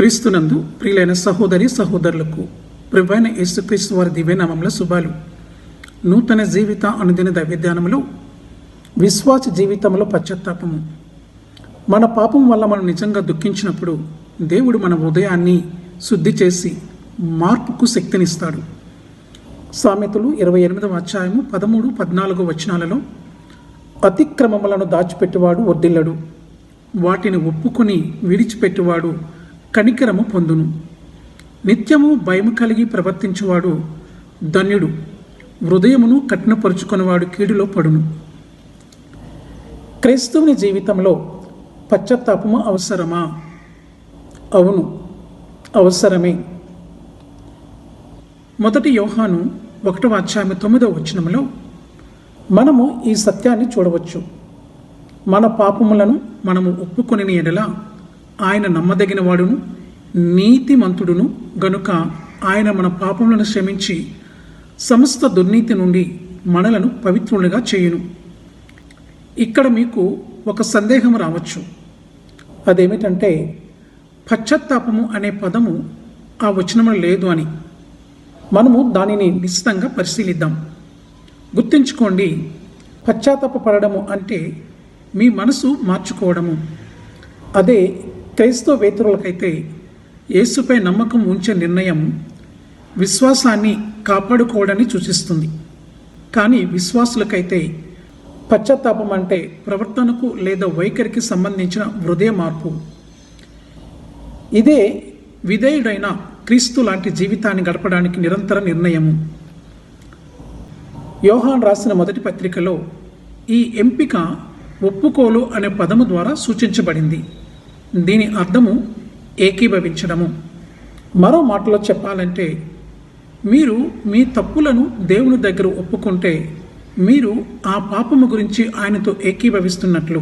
క్రీస్తునందు ప్రియులైన సహోదరి సహోదరులకు ప్రభువైన యేసుక్రీస్తు వారి దివ్యనామంలో శుభాలు. నూతన జీవిత అనుదిన దైవ్యధ్యానంలో విశ్వాస జీవితంలో పశ్చాత్తాపము. మన పాపం వల్ల మనం నిజంగా దుఃఖించినప్పుడు దేవుడు మన హృదయాన్ని శుద్ధి చేసి మార్పుకు శక్తినిస్తాడు. సామెతలు ఇరవై ఎనిమిదవ అధ్యాయము పదమూడు పద్నాలుగు వచనాలలో అతిక్రమములను దాచిపెట్టువాడు వర్దిల్లడు వాటిని ఒప్పుకొని విడిచిపెట్టువాడు కనికరము పొందును. నిత్యము భయము కలిగి ప్రవర్తించువాడు ధన్యుడు. హృదయమును కఠినపరుచుకున్నవాడు కీడులో పడును. క్రైస్తవుని జీవితంలో పశ్చాత్తాపము అవసరమా? అవును అవసరమే. మొదటి యోహాను ఒకటవ అధ్యాయం తొమ్మిదవ వచనంలో మనము ఈ సత్యాన్ని చూడవచ్చు. మన పాపములను మనము ఒప్పుకొని ఎడలా ఆయన నమ్మదగిన వాడును నీతిమంతుడును గనుక ఆయన మన పాపములను శ్రమించి సమస్త దుర్నీతి నుండి మనలను పవిత్రులుగా చేయును. ఇక్కడ మీకు ఒక సందేహం రావచ్చు. అదేమిటంటే పశ్చాత్తాపము అనే పదము ఆ వచనంలో లేదు అని. మనము దానిని నిశ్చితంగా పరిశీలిద్దాం. గుర్తుంచుకోండి పశ్చాత్తాపడము అంటే మీ మనసు మార్చుకోవడము. అదే క్రైస్తవ వేతరులకైతే యేసుపై నమ్మకం ఉంచే నిర్ణయం విశ్వాసాన్ని కాపాడుకోవడాన్ని సూచిస్తుంది. కానీ విశ్వాసులకైతే పశ్చాత్తాపం అంటే ప్రవర్తనకు లేదా వైఖరికి సంబంధించిన హృదయ మార్పు. ఇదే విధేయుడైన క్రీస్తు లాంటి జీవితాన్ని గడపడానికి నిరంతర నిర్ణయము యోహాన్ రాసిన మొదటి పత్రికలో ఈ ఎంపిక ఒప్పుకోలు అనే పదము ద్వారా సూచించబడింది. దీని అర్థము ఏకీభవించడము. మరో మాటలో చెప్పాలంటే మీరు మీ తప్పులను దేవుని దగ్గర ఒప్పుకుంటే మీరు ఆ పాపము గురించి ఆయనతో ఏకీభవిస్తున్నట్లు.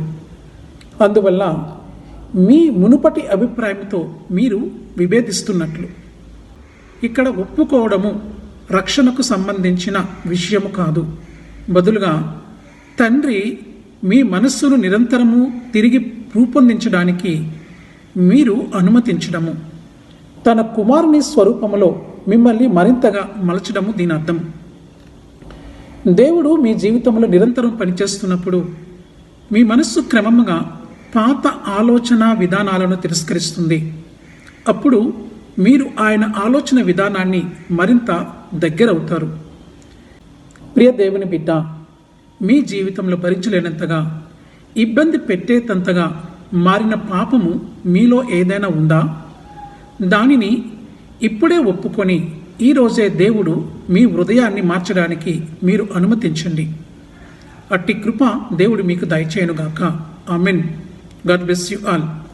అందువల్ల మీ మునుపటి అభిప్రాయంతో మీరు విభేదిస్తున్నట్లు. ఇక్కడ ఒప్పుకోవడము రక్షణకు సంబంధించిన విషయము కాదు. బదులుగా తండ్రి మీ మనస్సును నిరంతరము తిరిగి రూపొందించడానికి మీరు అనుమతించడము. తన కుమారుని స్వరూపములో మిమ్మల్ని మరింతగా మలచడము దీని అర్థం దేవుడు మీ జీవితంలో నిరంతరం పనిచేస్తున్నప్పుడు మీ మనస్సు క్రమముగా పాత ఆలోచన విధానాలను తిరస్కరిస్తుంది. అప్పుడు మీరు ఆయన ఆలోచన విధానాన్ని మరింత దగ్గరవుతారు. ప్రియ దేవుని బిడ్డ మీ జీవితంలో భరించలేనంతగా ఇబ్బంది పెట్టేటంతగా మారిన పాపము మీలో ఏదైనా ఉందా? దానిని ఇప్పుడే ఒప్పుకొని ఈరోజే దేవుడు మీ హృదయాన్ని మార్చడానికి మీరు అనుమతించండి. అట్టి కృప దేవుడు మీకు దయచేయనుగాక. Amen. God bless you all.